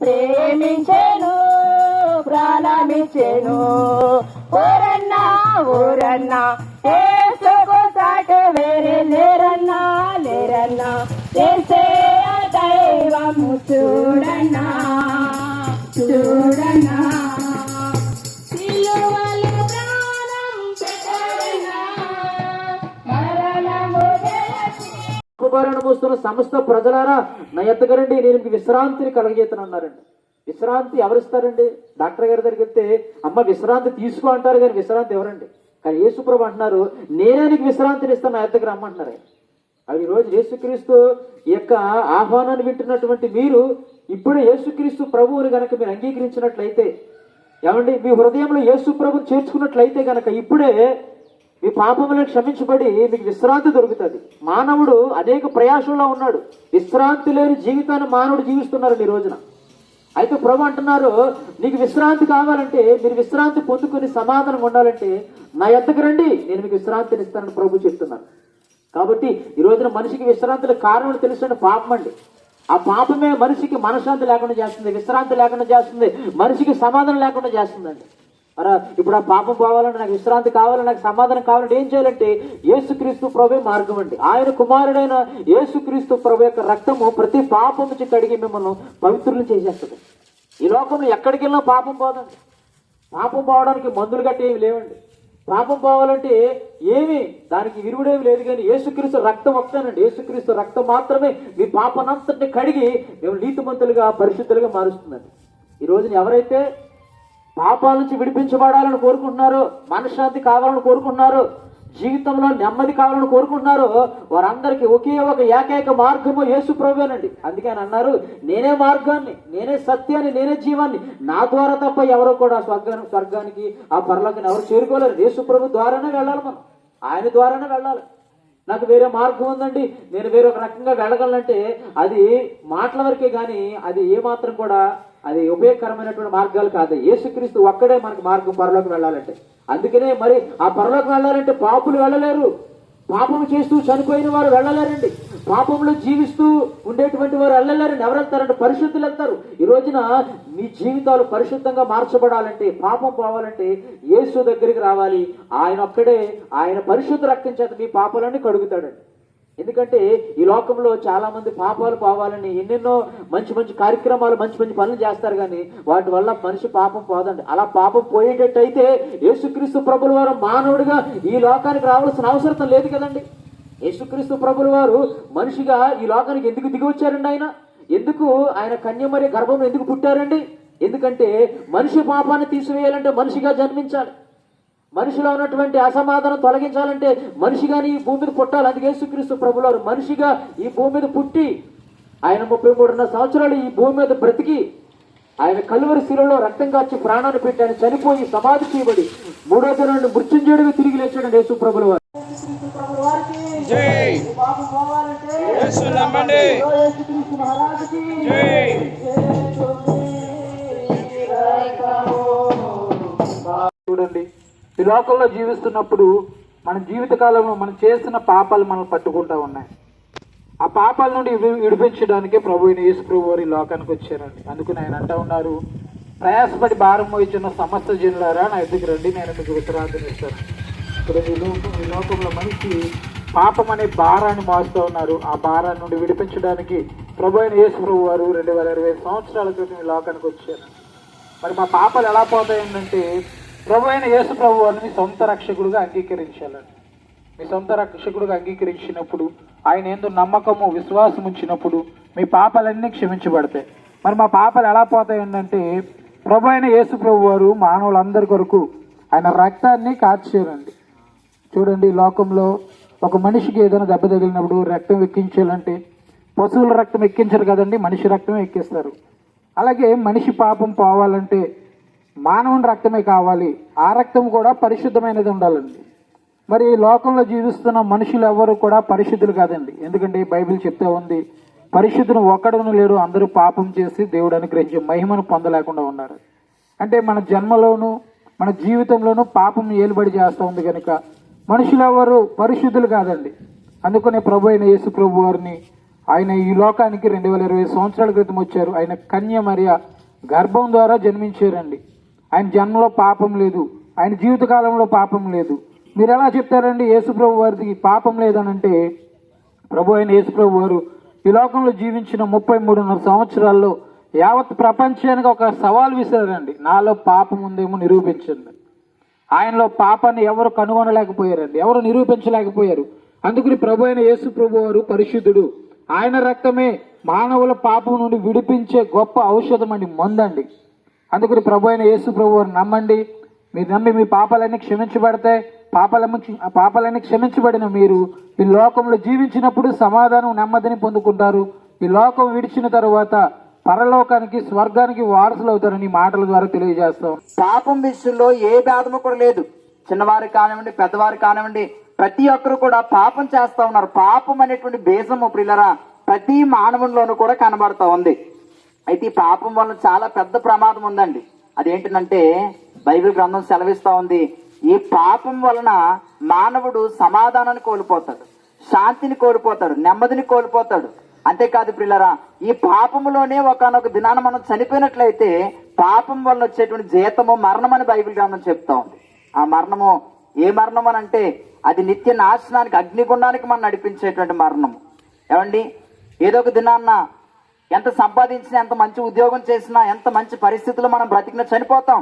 ప్రేమించెను ప్రాణమిచ్చెను. ఓరన్నా ఓరన్నా ఏసుకు సాటి వేరే లేరన్నా లేరన్నా. చేసే దైవము చూడన్నా చూడన్నా. కుమారుని మోస్తున్న సమస్త ప్రజలారా నా ఎత్తగరండి నేను మీకు విశ్రాంతిని కలగజేతనన్నారండి విశ్రాంతి ఎవరిస్తారండి? డాక్టర్ గారి దగ్గరికి వెళ్తే అమ్మ విశ్రాంతి తీసుకో అంటారు కానీ విశ్రాంతి ఎవరండి? కానీ యేసుప్రభు అంటున్నారు నేనే నీకు విశ్రాంతిని ఇస్తాను నా దగ్గర రమ్మంటున్నారు అవి రోజు యేసుక్రీస్తు యొక్క ఆహ్వానాన్ని వింటున్నటువంటి మీరు ఇప్పుడు యేసుక్రీస్తు ప్రభువుని గనక మీరు అంగీకరించినట్లయితే ఏమండి? మీ హృదయంలో యేసు ప్రభు చేర్చుకున్నట్లయితే గనక ఇప్పుడే మీ పాపములను క్షమించబడి మీకు విశ్రాంతి దొరుకుతుంది. మానవుడు అనేక ప్రయాసంలో ఉన్నాడు. విశ్రాంతి లేని జీవితాన్ని మానవుడు జీవిస్తున్నారు ఈ రోజున. అయితే ప్రభు అంటున్నారు నీకు విశ్రాంతి కావాలంటే మీరు విశ్రాంతి పొందుకొని సమాధానం ఉండాలంటే నా ఎంతకు రండి నేను మీకు విశ్రాంతిని ఇస్తానని ప్రభు చెప్తున్నాను కాబట్టి ఈ రోజున మనిషికి విశ్రాంతికి కారణం తెలుసు పాపం అండి. ఆ పాపమే మనిషికి మనశ్శాంతి లేకుండా చేస్తుంది విశ్రాంతి లేకుండా చేస్తుంది మనిషికి సమాధానం లేకుండా చేస్తుందండి. అరా ఇప్పుడు ఆ పాపం పోవాలంటే నాకు విశ్రాంతి కావాలంటే నాకు సమాధానం కావాలంటే ఏం చేయాలంటే యేసుక్రీస్తు ప్రభు మార్గం అండి. ఆయన కుమారుడైన యేసుక్రీస్తు ప్రభు యొక్క రక్తము ప్రతి పాపం నుంచి కడిగి మిమ్మల్ని పవిత్రులు చేసేస్తుంది. ఈ లోకంలో ఎక్కడికి వెళ్ళినా పాపం పోదండి. పాపం పోవడానికి మందులు గట్టి ఏమి లేవండి. పాపం పోవాలంటే ఏమి దానికి విరుగుడేమి లేదు కానీ యేసుక్రీస్తు రక్తం ఒక్కనండి యేసుక్రీస్తు రక్తం మాత్రమే మీ పాపనంతటిని కడిగి మేము నీతిమంతులుగా పరిశుద్ధులుగా మారుస్తుందండి. ఈ రోజున ఎవరైతే పాపాల నుంచి విడిపించబడాలని కోరుకుంటున్నారు మనశ్శాంతి కావాలని కోరుకుంటున్నారు జీవితంలో నెమ్మది కావాలని కోరుకుంటున్నారు వారందరికీ ఒకే ఒక ఏకైక మార్గము యేసు ప్రభువేనండి అందుకే ఆయన అన్నారు నేనే మార్గాన్ని నేనే సత్యాన్ని నేనే జీవాన్ని. నా ద్వారా తప్ప ఎవరో కూడా స్వర్గానికి స్వర్గానికి ఆ పరలోకాన్ని ఎవరు చేరుకోలేరు. యేసు ప్రభు ద్వారానే వెళ్ళాలి మనం. ఆయన ద్వారానే వెళ్ళాలి. నాకు వేరే మార్గం ఉందండి. నేను వేరే ఒక రకంగా వెళ్ళగలనంటే అది మాటల వరకే కానీ అది ఏమాత్రం కూడా అది ఉపయోగకరమైనటువంటి మార్గాలు కాదు. యేసుక్రీస్తు ఒక్కడే మనకు మార్గం పరలోకి వెళ్ళాలంటే. అందుకనే మరి ఆ పరలోకి వెళ్ళాలంటే పాపులు వెళ్ళలేరు. పాపం చేస్తూ చనిపోయిన వారు వెళ్ళలేరండి. పాపంలో జీవిస్తూ ఉండేటువంటి వారు వెళ్ళలేరండి. ఎవరు వెళ్తారంటే పరిశుద్ధులు వెళ్తారు. ఈ రోజున మీ జీవితాలు పరిశుద్ధంగా మార్చబడాలంటే పాపం పోవాలంటే యేసు దగ్గరికి రావాలి. ఆయన ఒక్కడే ఆయన పరిశుద్ధ రక్తం చేత మీ పాపాలన్నీ కడుగుతాడండి. ఎందుకంటే ఈ లోకంలో చాలా మంది పాపాలు పోవాలని ఎన్నెన్నో మంచి మంచి కార్యక్రమాలు మంచి మంచి పనులు చేస్తారు కానీ వాటి వల్ల మనిషి పాపం పోదండి. అలా పాపం పోయేటట్టయితే యేసుక్రీస్తు ప్రభుల వారు మానవుడిగా ఈ లోకానికి రావాల్సిన అవసరం లేదు కదండి. యేసుక్రీస్తు ప్రభుల వారు మనిషిగా ఈ లోకానికి ఎందుకు దిగి వచ్చారండి ఆయన? ఎందుకు ఆయన కన్యమరి గర్భంలో ఎందుకు పుట్టారండి? ఎందుకంటే మనిషి పాపాన్ని తీసివేయాలంటే మనిషిగా జన్మించాలి. మనిషిలో ఉన్నటువంటి అసమాధానం తొలగించాలంటే మనిషిగాని ఈ భూమి మీద పుట్టాలి అందుకే యేసుక్రీస్తు ప్రభులారు మనిషిగా ఈ భూమి మీద పుట్టి ఆయన ముప్పై మూడున్నర సంవత్సరాలు ఈ భూమి మీద బ్రతికి ఆయన కలువరి శిలలో రక్తం కాచి ప్రాణాన్ని పెట్టి ఆయన చనిపోయి సమాధి చేయబడి మూడో దినాన్ని మృత్యుంజయుడిగా తిరిగి లేచాడు యేసు ప్రభుల వారు జై. పాపం పోవాలంటే యేసు నమ్మండి. లోకంలో జీవిస్తున్నప్పుడు మన జీవితకాలంలో మనం చేస్తున్న పాపాలు మనం పట్టుకుంటూ ఉన్నాయి. ఆ పాపాల నుండి విడిపించడానికే ప్రభు యేసుప్రభు యేసు ప్రభు వారు ఈ లోకానికి వచ్చారండి. అందుకని ఆయన అంటా ఉన్నారు ప్రయాసపడి భారం మోయించిన సమస్త జనులారా నా ఎదుగు రండి నేను మీకు విశ్రాంతిని ఇస్తాను. ఇప్పుడు ఈ లోకం ఈ లోకంలో మనిషి పాపం అనే భారాన్ని మారుస్తూ ఉన్నారు. ఆ భారాన్ని నుండి విడిపించడానికి ప్రభు అయిన యేసు ప్రభు వారు రెండు వేల ఇరవై సంవత్సరాల క్రితం ఈ లోకానికి వచ్చారు. మరి మా పాపాలు ఎలా పోతాయంటే ప్రభు అయిన యేసు ప్రభు వారిని మీ సొంత రక్షకుడుగా అంగీకరించాలని. మీ సొంత రక్షకుడుగా అంగీకరించినప్పుడు ఆయన ఏందో నమ్మకము విశ్వాసం ఉంచినప్పుడు మీ పాపాలన్నీ క్షమించబడతాయి. మరి మా పాపాలు ఎలా పోతాయి ఏంటంటే ప్రభు అయిన యేసు ప్రభు వారు మానవులందరి కొరకు ఆయన రక్తాన్ని కార్చారండి చూడండి లోకంలో ఒక మనిషికి ఏదైనా దెబ్బ తగిలినప్పుడు రక్తం ఎక్కించాలంటే పశువుల రక్తం ఎక్కించరు కదండి మనిషి రక్తం ఎక్కిస్తారు. అలాగే మనిషి పాపం పోవాలంటే మానవుని రక్తమే కావాలి. ఆ రక్తం కూడా పరిశుద్ధమైనది ఉండాలండి. మరి ఈ లోకంలో జీవిస్తున్న మనుషులు ఎవరు కూడా పరిశుద్ధులు కాదండి. ఎందుకంటే బైబిల్ చెప్తే ఉంది పరిశుద్ధులు ఒక్కడను లేడు అందరూ పాపం చేసి దేవుడు అనుగ్రహించి మహిమను పొందలేకుండా ఉన్నారు. అంటే మన జన్మలోనూ మన జీవితంలోనూ పాపం ఏలుబడి చేస్తూ ఉంది కనుక మనుషులు ఎవరు పరిశుద్ధులు కాదండి. అందుకనే ప్రభు అయిన యేసు ప్రభు వారిని ఆయన ఈ లోకానికి రెండు వేల ఇరవై సంవత్సరాల క్రితం వచ్చారు. ఆయన కన్య మరియ గర్భం ద్వారా జన్మించారండి. ఆయన జన్మలో పాపం లేదు. ఆయన జీవితకాలంలో పాపం లేదు. మీరు ఎలా చెప్తారండి యేసుప్రభు వారికి పాపం లేదనంటే? ప్రభు అయిన యేసుప్రభు వారు ఈ లోకంలో జీవించిన ముప్పై మూడున్నర సంవత్సరాల్లో యావత్ ప్రపంచానికి ఒక సవాల్ విసిరారండి. నాలో పాపం ఉందేమో నిరూపించండి. ఆయనలో పాపాన్ని ఎవరు కనుగొనలేకపోయారండి. ఎవరు నిరూపించలేకపోయారు. అందుకని ప్రభు అయిన యేసు ప్రభు వారు పరిశుద్ధుడు. ఆయన రక్తమే మానవుల పాపం నుండి విడిపించే గొప్ప ఔషధం అండి మందండి. అందుకని ప్రభు అయిన యేసు ప్రభు నమ్మండి. మీరు నమ్మి మీ పాపాలన్నీ క్షమించబడతాయి పాపాలన్నీ పాపాలన్నీ క్షమించబడిన మీరు ఈ లోకంలో జీవించినప్పుడు సమాధానం నెమ్మదిని పొందుకుంటారు. ఈ లోకం విడిచిన తరువాత పరలోకానికి స్వర్గానికి వారసులు అవుతారని మాటల ద్వారా తెలియజేస్తాం. పాపం విషయంలో ఏ భేదము కూడా లేదు. చిన్నవారు కానివ్వండి పెద్దవారు కానివ్వండి ప్రతి ఒక్కరు కూడా పాపం చేస్తా ఉన్నారు. పాపం అనేటువంటి బీజము ప్రిల్లరా ప్రతి మానవునిలోనూ కూడా కనబడతా ఉంది. అయితే ఈ పాపం వలన చాలా పెద్ద ప్రమాదం ఉందండి. అదేంటంటే బైబిల్ గ్రంథం సెలవిస్తూ ఉంది. ఈ పాపం వలన మానవుడు సమాధానాన్ని కోల్పోతాడు. శాంతిని కోల్పోతాడు. నెమ్మదిని కోల్పోతాడు. అంతేకాదు పిల్లరా ఈ పాపములోనే ఒకనొక దినాన మనం చనిపోయినట్లయితే పాపం వల్ల వచ్చేటువంటి జీతము మరణం అని బైబిల్ గ్రంథం చెప్తా ఉంది. ఆ మరణము ఏ మరణం అని అంటే అది నిత్య నాశనానికి అగ్నిగుండానికి మనం నడిపించేటువంటి మరణము. ఏమండి? ఏదో ఒక దినాన్న ఎంత సంపాదించినా ఎంత మంచి ఉద్యోగం చేసినా ఎంత మంచి పరిస్థితుల్లో మనం బ్రతికినా చనిపోతాం.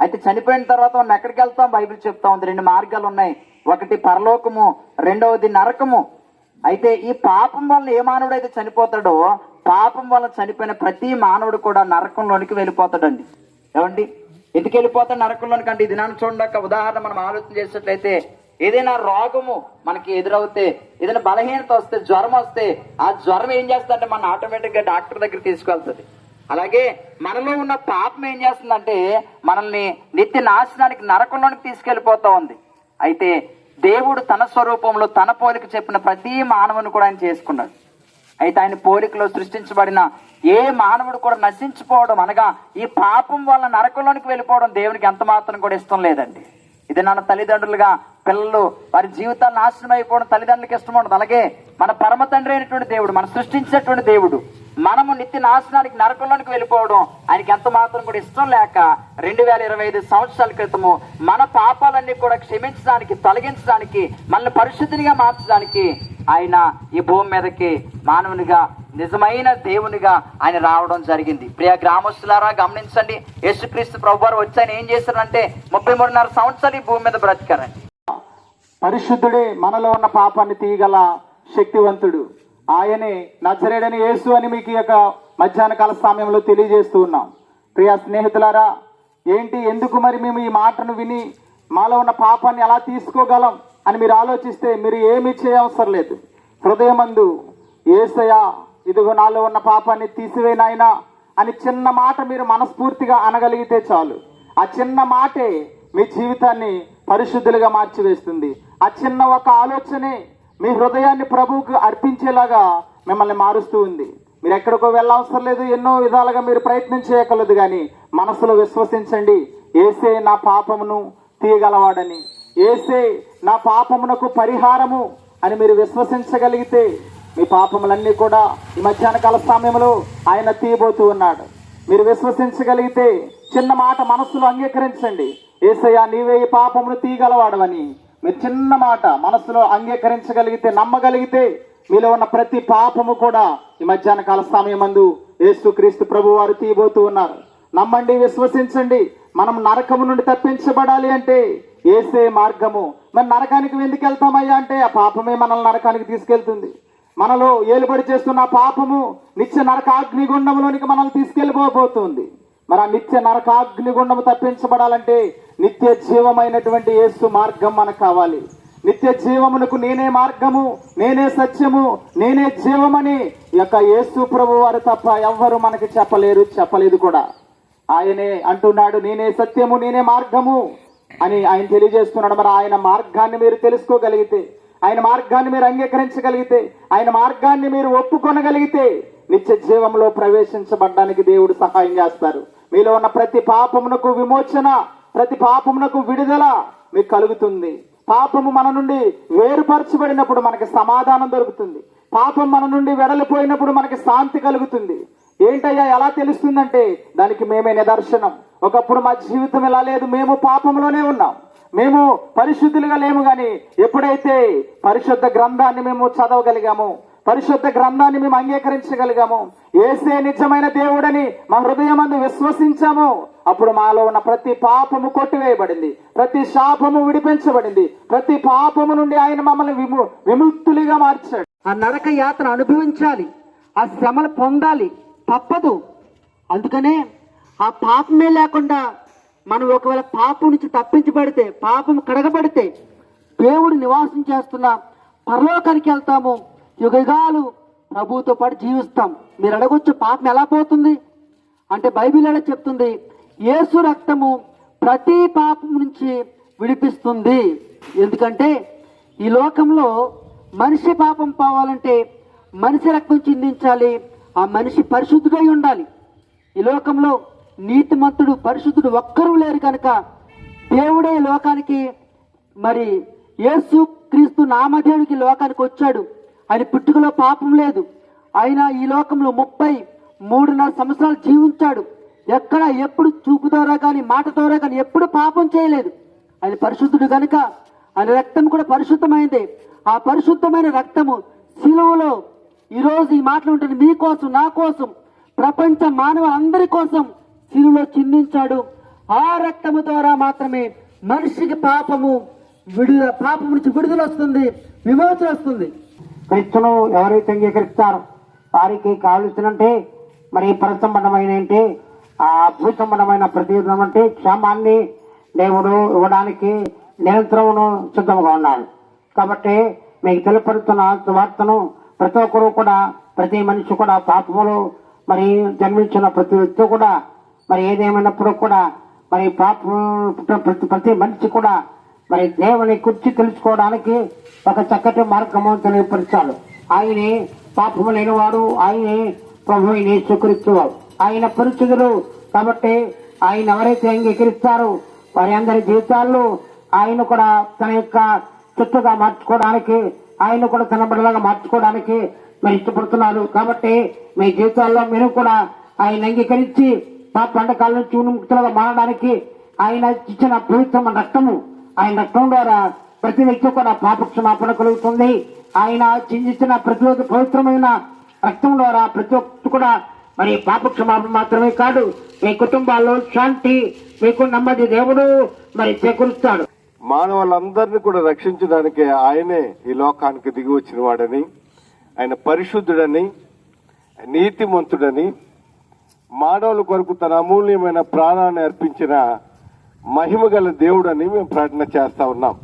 అయితే చనిపోయిన తర్వాత మనం ఎక్కడికి వెళ్తాం? బైబిల్ చెప్తా ఉంది. రెండు మార్గాలు ఉన్నాయి. ఒకటి పరలోకము రెండవది నరకము. అయితే ఈ పాపం వలన ఏ మానవుడు అయితే చనిపోతాడో పాపం వలన చనిపోయిన ప్రతి మానవుడు కూడా నరకంలోనికి వెళ్ళిపోతాడండి. ఏమండి? ఎందుకు వెళ్ళిపోతాడు నరకంలోనికి? అంటే ఈ నన్ను చూడండి ఉదాహరణ మనం ఆలోచన చేసినట్లయితే ఏదైనా రోగము మనకి ఎదురవుతే ఏదైనా బలహీనత వస్తే జ్వరం వస్తే ఆ జ్వరం ఏం చేస్తుందంటే మన ఆటోమేటిక్గా డాక్టర్ దగ్గర తీసుకెళ్తుంది. అలాగే మనలో ఉన్న పాపం ఏం చేస్తుందంటే మనల్ని నిత్య నాశనానికి నరకంలోనికి తీసుకెళ్ళిపోతా ఉంది. అయితే దేవుడు తన స్వరూపంలో తన పోలిక చెప్పిన ప్రతి మానవుని కూడా ఆయన చేసుకున్నాడు. అయితే ఆయన పోలికలో సృష్టించబడిన ఏ మానవుడు కూడా నశించిపోవడం అనగా ఈ పాపం వల్ల నరకంలోనికి వెళ్ళిపోవడం దేవునికి ఎంత మాత్రం కూడా ఇష్టం లేదండి. ఇది నన్ను తల్లిదండ్రులుగా పిల్లలు వారి జీవితాలు నాశనం అయిపోవడం తల్లిదండ్రులకు ఇష్టం ఉండదు. అలాగే మన పరమ తండ్రి అయినటువంటి దేవుడు మనం సృష్టించినటువంటి దేవుడు మనము నిత్య నాశనానికి నరకంలోనికి వెళ్ళిపోవడం ఆయనకి ఎంత మాత్రం కూడా ఇష్టం లేక రెండు వేల ఇరవై ఐదు సంవత్సరాల క్రితము మన పాపాలన్నీ కూడా క్షమించడానికి తొలగించడానికి మనల్ని పరిశుద్ధినిగా మార్చడానికి ఆయన ఈ భూమి మీదకి మానవునిగా నిజమైన దేవునిగా ఆయన రావడం జరిగింది. ప్రియ గ్రామస్తులారా గమనించండి. యేసుక్రీస్తు ప్రభు వారు వచ్చి ఆయన ఏం చేశారంటే ముప్పై మూడున్నర సంవత్సరాలు ఈ భూమి మీద బ్రతికారండి. పరిశుద్ధుడే మనలో ఉన్న పాపాన్ని తీయగల శక్తివంతుడు. ఆయనే నచ్చరేడని యేసు అని మీకు ఈ యొక్క మధ్యాహ్న కాల సమయంలో తెలియజేస్తూ ఉన్నాం. ప్రియ స్నేహితులారా ఏంటి ఎందుకు మరి మేము ఈ మాటను విని మాలో ఉన్న పాపాన్ని ఎలా తీసుకోగలం? అని మీరు ఆలోచిస్తే మీరు ఏమీ చేయవసరం లేదు. హృదయమందు ఏసయ్యా ఇదిగో నాలో ఉన్న పాపాన్ని తీసివేనాయినా అని చిన్న మాట మీరు మనస్ఫూర్తిగా అనగలిగితే చాలు. ఆ చిన్న మాటే మీ జీవితాన్ని పరిశుద్ధులుగా మార్చివేస్తుంది. ఆ చిన్న ఒక ఆలోచనే మీ హృదయాన్ని ప్రభువుకు అర్పించేలాగా మిమ్మల్ని మారుస్తూ ఉంది. మీరు ఎక్కడికో వెళ్ళవసరం లేదు ఎన్నో విధాలుగా మీరు ప్రయత్నం చేయగలదు కానీ మనసులో విశ్వసించండి. ఏసే నా పాపమును తీయగలవాడని. ఏసే నా పాపమునకు పరిహారము అని మీరు విశ్వసించగలిగితే మీ పాపములన్నీ కూడా ఈ మధ్యాహ్న కాల సమయంలో ఆయన తీయబోతూ ఉన్నాడు. మీరు విశ్వసించగలిగితే చిన్న మాట మనస్సులో అంగీకరించండి. ఏసయ్యా నీవే ఈ పాపమును తీయగలవాడవని. మీరు చిన్న మాట మనస్సులో అంగీకరించగలిగితే నమ్మగలిగితే మీలో ఉన్న ప్రతి పాపము కూడా ఈ మధ్యాహ్న కాల అందు యేసు క్రీస్తు ప్రభు వారు తీయబోతూ ఉన్నారు. నమ్మండి విశ్వసించండి. మనం నరకము నుండి తప్పించబడాలి అంటే ఏసే మార్గము. మరి నరకానికి ఎందుకు వెళ్తామయ్యా అంటే ఆ పాపమే మనల్ని నరకానికి తీసుకెళ్తుంది. మనలో ఏలుబడి చేస్తున్న పాపము నిత్య నరకాగ్నిగుండంలోనికి మనల్ని తీసుకెళ్ళిపోబోతుంది. మరి ఆ నిత్య నరకాగ్నిగుండము తప్పించబడాలంటే నిత్య జీవమైనటువంటి యేసు మార్గం మనకు కావాలి. నిత్య జీవమునకు నేనే మార్గము నేనే సత్యము నేనే జీవమని ఈ యొక్క యేసు ప్రభు వారు తప్ప ఎవ్వరు మనకి చెప్పలేరు చెప్పలేదు కూడా. ఆయనే అంటున్నాడు నేనే సత్యము నేనే మార్గము. అని ఆయన తెలియజేస్తున్నాడు. మరి ఆయన మార్గాన్ని మీరు తెలుసుకోగలిగితే ఆయన మార్గాన్ని మీరు అంగీకరించగలిగితే ఆయన మార్గాన్ని మీరు ఒప్పుకొనగలిగితే నిత్య జీవంలో ప్రవేశించబడ్డానికి దేవుడు సహాయం చేస్తారు. మీలో ఉన్న ప్రతి పాపమునకు విమోచన ప్రతి పాపమునకు విడుదల మీకు కలుగుతుంది. పాపము మన నుండి వేరుపరచబడినప్పుడు మనకి సమాధానం దొరుకుతుంది. పాపం మన నుండి వెడలిపోయినప్పుడు మనకి శాంతి కలుగుతుంది. ఏంటయ్యా ఎలా తెలుస్తుందంటే దానికి మేమే నిదర్శనం. ఒకప్పుడు మా జీవితం ఇలా లేదు మేము పాపంలోనే ఉన్నాం. మేము పరిశుద్ధులుగా లేము కానీ ఎప్పుడైతే పరిశుద్ధ గ్రంథాన్ని మేము చదవగలిగాము పరిశుద్ధ గ్రంథాన్ని మేము అంగీకరించగలిగాము ఏసే నిజమైన దేవుడని మా హృదయమందు విశ్వసించాము అప్పుడు మాలో ఉన్న ప్రతి పాపము కొట్టివేయబడింది ప్రతి శాపము విడిపించబడింది ప్రతి పాపము నుండి ఆయన మమ్మల్ని విము విముక్తులుగా మార్చాడు. ఆ నరక యాత్ర అనుభవించాలి ఆ శ్రమలు పొందాలి తప్పదు. అందుకనే ఆ పాపమే లేకుండా మనం ఒకవేళ పాపం నుంచి తప్పించబడితే పాపం కడగబడితే దేవుడు నివాసం చేస్తున్న పరలోకానికి వెళ్తాము. యుగయుగాలు ప్రభుతో పాటు జీవిస్తాం. మీరు అడగొచ్చు పాపం ఎలా పోతుంది? అంటే బైబిల్ ఎలా చెప్తుంది? యేసు రక్తము ప్రతి పాపం నుంచి విడిపిస్తుంది. ఎందుకంటే ఈ లోకంలో మనిషి పాపం పోవాలంటే మనిషి రక్తం చిందించాలి. ఆ మనిషి పరిశుద్ధుడై ఉండాలి. ఈ లోకంలో నీతిమంతుడు పరిశుద్ధుడు ఒక్కరూ లేరు కనుక దేవుడే లోకానికి మరి యేసు క్రీస్తు నామధేయుడికి లోకానికి వచ్చాడు. ఆయన పుట్టుకలో పాపం లేదు. ఆయన ఈ లోకంలో ముప్పై మూడున్నర సంవత్సరాలు జీవించాడు. ఎక్కడ ఎప్పుడు చూపు ద్వారా కానీ మాట ద్వారా కానీ ఎప్పుడు పాపం చేయలేదు. ఆయన పరిశుద్ధుడు కనుక ఆయన రక్తం కూడా పరిశుద్ధమైంది. ఆ పరిశుద్ధమైన రక్తము శిలువలో ఈరోజు ఈ మాటలు ఉంటుంది మీకోసం నా కోసం ప్రపంచ మానవులందరి కోసం శిలువలో చిందించాడు. ఆ రక్తము ద్వారా మాత్రమే మనిషికి పాపము విడుదల పాపం నుంచి విడుదల వస్తుంది విమోచన వస్తుంది. క్రీస్తును ఎవరైతే అంగీకరిస్తారో వారికి కావలసినంటే మరి పరసంబంధమైన అంటే ఆ భూ ప్రతిదం అంటే క్షేమాన్ని దేవుడు ఇవ్వడానికి నిరంతరమును సిద్ధంగా ఉన్నాడు. కాబట్టి మీకు తెలుపరుతున్న వార్తను ప్రతి ఒక్కరూ కూడా ప్రతి మనిషి కూడా పాపములు మరి జన్మించిన ప్రతి వ్యక్తి కూడా మరి ఏదేమైనప్పుడు కూడా మరి పాపం ప్రతి ప్రతి మనిషి కూడా మరి దేవుని గురించి తెలుసుకోవడానికి ఒక చక్కటి మార్గము తెలియపరిచాడు. ఆయనే పాపము లేనివాడు ఆయనే ప్రభు యేసుక్రీస్తువాడు ఆయన పరిస్థితులు కాబట్టి ఆయన ఎవరైతే అంగీకరిస్తారో వారి అందరి జీవితాల్లో ఆయన కూడా తన యొక్క చుట్టుగా మార్చుకోవడానికి ఆయన కూడా కనబడేలాగా మార్చుకోవడానికి మరి ఇష్టపడుతున్నారు కాబట్టి మీ జీవితాల్లో మీరు కూడా ఆయన అంగీకరించి మా పండకాల నుంచి ఉన్ముక్తులుగా మారడానికి ఆయన ఇచ్చిన పవిత్రమ రక్తము ఆయన రక్తం ద్వారా ప్రతి వ్యక్తి కూడా పాప క్షమాపణ కలుగుతుంది. ఆయన చిందించిన ప్రతి ఒక్క పవిత్రమైన రక్తం ద్వారా ప్రతి ఒక్కరు కూడా మరి పాప క్షమాపణ మాత్రమే కాదు మీ కుటుంబాల్లో శాంతి మీకు నెమ్మది దేవుడు మరి చేకూరుస్తాడు. మానవులందరినీ కూడా రక్షించడానికి ఆయనే ఈ లోకానికి దిగి వచ్చిన వాడని ఆయన పరిశుద్ధుడని నీతిమంతుడని మానవుల కొరకు తన అమూల్యమైన ప్రాణాన్ని అర్పించిన మహిమగల దేవుడని మేము ప్రకటన చేస్తా ఉన్నాం.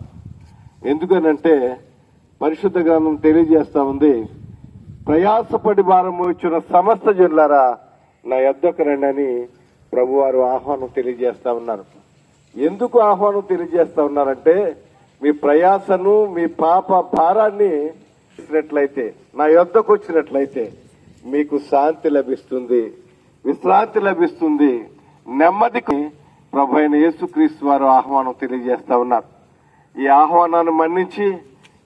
ఎందుకనంటే పరిశుద్ధ గ్రంథం తెలియజేస్తా ఉంది ప్రయాసపడి భారం వచ్చిన సమస్త జనులారా నా యొద్దకు రండి అని ప్రభువారు ఆహ్వానం తెలియజేస్తా ఉన్నారు. ఎందుకు ఆహ్వానం తెలియజేస్తా ఉన్నారంటే మీ ప్రయాసను మీ పాప భారాన్ని ఇచ్చినట్లయితే నా యొద్దకు వచ్చినట్లయితే మీకు శాంతి లభిస్తుంది విశ్రాంతి లభిస్తుంది. నెమ్మదికి ప్రభు అయిన యేసుక్రీస్తు వారు ఆహ్వానం తెలియజేస్తా ఉన్నారు. ఈ ఆహ్వానాన్ని మన్నించి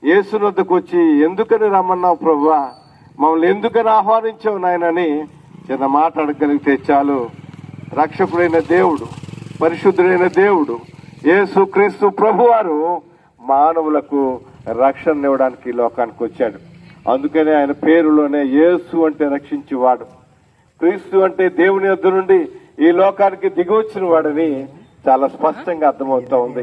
యేసునొద్దకు వచ్చి ఎందుకని రమ్మన్నావు ప్రభువా మమ్మల్ని ఎందుకని ఆహ్వానించావు నాయనని చిన్న మాట అడగలిగితే చాలు. రక్షకుడైన దేవుడు పరిశుద్ధుడైన దేవుడు యేసు క్రీస్తు ప్రభువారు మానవులకు రక్షణ ఇవ్వడానికి ఈ లోకానికి వచ్చాడు. అందుకనే ఆయన పేరులోనే యేసు అంటే రక్షించేవాడు. క్రీస్తు అంటే దేవుని యొద్ద నుండి ఈ లోకానికి దిగి వచ్చిన వాడని చాలా స్పష్టంగా అర్థమవుతా ఉంది.